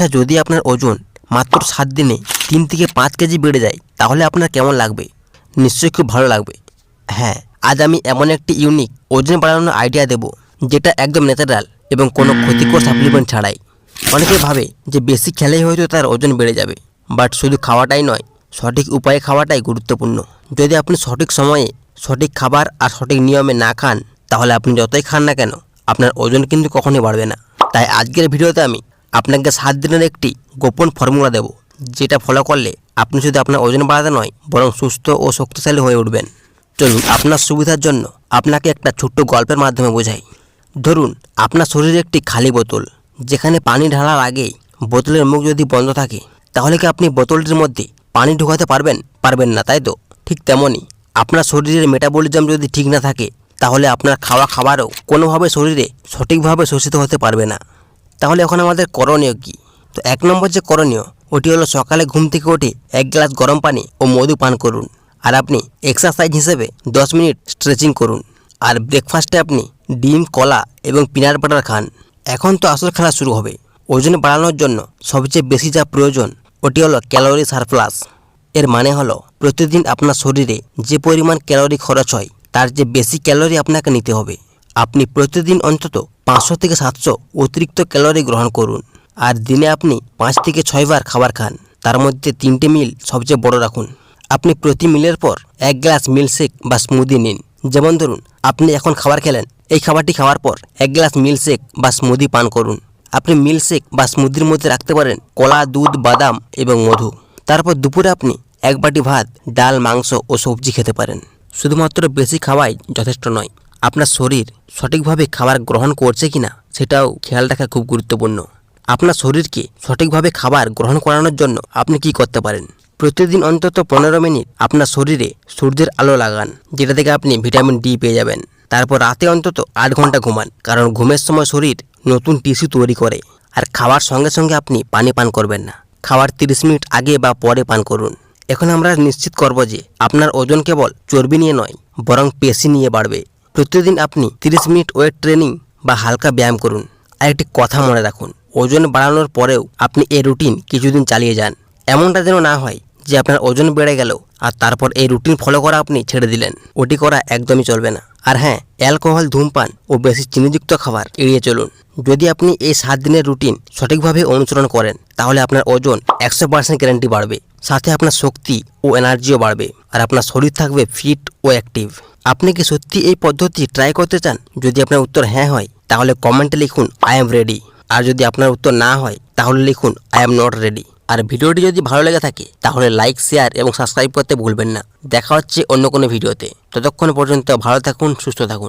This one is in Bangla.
আচ্ছা যদি আপনার ওজন মাত্র সাত দিনে তিন থেকে পাঁচ কেজি বেড়ে যায়, তাহলে আপনার কেমন লাগবে? নিশ্চয়ই খুব ভালো লাগবে। হ্যাঁ আজ আমি এমন একটি ইউনিক ওজন বাড়ানোর আইডিয়া দেব, যেটা একদম ন্যাচারাল এবং কোনো ক্ষতিকর সাপ্লিমেন্ট ছাড়াই। অনেকে ভাবে যে বেশি খেলেই হয়তো তার ওজন বেড়ে যাবে বাট শুধু খাওয়াটাই নয়, সঠিক উপায়ে খাওয়াটাই গুরুত্বপূর্ণ। যদি আপনি সঠিক সময়ে সঠিক খাবার আর সঠিক নিয়মে না খান, তাহলে আপনি যতই খান না কেন, আপনার ওজন কিন্তু কখনোই বাড়বে না। তাই আজকের ভিডিওতে আমি আপনাকে সাত দিনের একটি গোপন ফর্মুলা দেব, যেটা ফলো করলে আপনি শুধু আপনার ওজন বাড়াতে নয়, বরং সুস্থ ও শক্তিশালী হয়ে উঠবেন। চলুন, আপনার সুবিধার জন্য আপনাকে একটা ছোট্ট গল্পের মাধ্যমে বোঝাই। ধরুন, আপনার শরীরে একটি খালি বোতল, যেখানে পানি ঢালার আগেই বোতলের মুখ যদি বন্ধ থাকে, তাহলে কি আপনি বোতলটির মধ্যে পানি ঢোকাতে পারবেন? পারবেন না, তাই তো? ঠিক তেমনই, আপনার শরীরের মেটাবলিজম যদি ঠিক না থাকে, তাহলে আপনার খাওয়া খাবারও কোনোভাবে শরীরে সঠিকভাবে শোষিত হতে পারবে না। তাহলে এখন আমাদের করণীয় কি? তো এক নম্বর যে করণীয়, ওটি হলো সকালে ঘুম থেকে উঠে এক গ্লাস গরম পানি ও মধু পান করুন। আর আপনি এক্সারসাইজ হিসেবে দশ মিনিট স্ট্রেচিং করুন। আর ব্রেকফাস্টে আপনি ডিম, কলা এবং পিনাট বাটার খান। এখন তো আসল খেলা শুরু হবে। ওজন বাড়ানোর জন্য সবচেয়ে বেশি যা প্রয়োজন, ওটি হলো ক্যালোরি সারপ্লাস এর মানে হলো প্রতিদিন আপনার শরীরে যে পরিমাণ ক্যালোরি খরচ হয়, তার যে বেশি ক্যালোরি আপনাকে নিতে হবে। আপনি প্রতিদিন অন্তত পাঁচশো থেকে সাতশো অতিরিক্ত ক্যালোরি গ্রহণ করুন। আর দিনে আপনি পাঁচ থেকে ছয়বার খাবার খান। তার মধ্যে তিনটে মিল সবচেয়ে বড় রাখুন। আপনি প্রতি মিলের পর এক গ্লাস মিল্কশেক বা স্মুদি নিন। যেমন ধরুন, আপনি এখন খাবার খেলেন। এই খাবারটি খাওয়ার পর এক গ্লাস মিল্কশেক বা স্মুদি পান করুন। আপনি মিল্কশেক বা স্মুদির মধ্যে রাখতে পারেন কলা, দুধ, বাদাম এবং মধু। তারপর দুপুরে আপনি এক বাটি ভাত, ডাল, মাংস ও সবজি খেতে পারেন। শুধুমাত্র বেশি খাওয়াই যথেষ্ট নয়। আপনার শরীর সঠিকভাবে খাবার গ্রহণ করছে কিনা সেটাও খেয়াল রাখা খুব গুরুত্বপূর্ণ। আপনার শরীরকে সঠিকভাবে খাবার গ্রহণ করানোর জন্য আপনি কি করতে পারেন? প্রতিদিন অন্তত পনেরো মিনিট আপনার শরীরে সূর্যের আলো লাগান, যেটা থেকে আপনি ভিটামিন ডি পেয়ে যাবেন। তারপর রাতে অন্তত আট ঘণ্টা ঘুমান, কারণ ঘুমের সময় শরীর নতুন টিস্যু তৈরি করে, আর খাওয়ার সঙ্গে সঙ্গে আপনি পানি পান করবেন না। খাওয়ার তিরিশ মিনিট আগে বা পরে পান করুন। এখন আমরা নিশ্চিত করব যে আপনার ওজন কেবল চর্বি নিয়ে নয়, বরং পেশি নিয়ে বাড়বে। প্রতিদিন আপনি তিরিশ মিনিট ওয়েট ট্রেনিং বা হালকা ব্যায়াম করুন। আর একটি কথা মনে রাখুন, ওজন বাড়ানোর পরেও আপনি এই রুটিন কিছুদিন চালিয়ে যান। এমনটা যেন না হয় যে আপনার ওজন বেড়ে গেল আর তারপর এই রুটিন ফলো করা আপনি ছেড়ে দিলেন। ওটি করা একদমই চলবে না। আর হ্যাঁ অ্যালকোহল, ধূমপান ও বেশি চিনিযুক্ত খাবার এড়িয়ে চলুন। যদি আপনি এই সাত দিনের রুটিন সঠিকভাবে অনুসরণ করেন, তাহলে আপনার ওজন একশো পার্সেন্ট গ্যারান্টি বাড়বে। সাথে আপনার শক্তি ও এনার্জিও বাড়বে আর আপনার শরীর থাকবে ফিট ও অ্যাক্টিভ আপনি কি সত্যি এই পদ্ধতি ট্রাই করতে চান? যদি আপনার উত্তর হ্যাঁ হয়, তাহলে কমেন্টে লিখুন আই এম রেডি আর যদি আপনার উত্তর না হয়, তাহলে লিখুন আই এম নট রেডি আর ভিডিওটি যদি ভালো লেগে থাকে, তাহলে লাইক শেয়ার এবং সাবস্ক্রাইব করতে ভুলবেন না। দেখা হচ্ছে অন্য কোনো ভিডিওতে। ততক্ষণ পর্যন্ত ভালো থাকুন, সুস্থ থাকুন।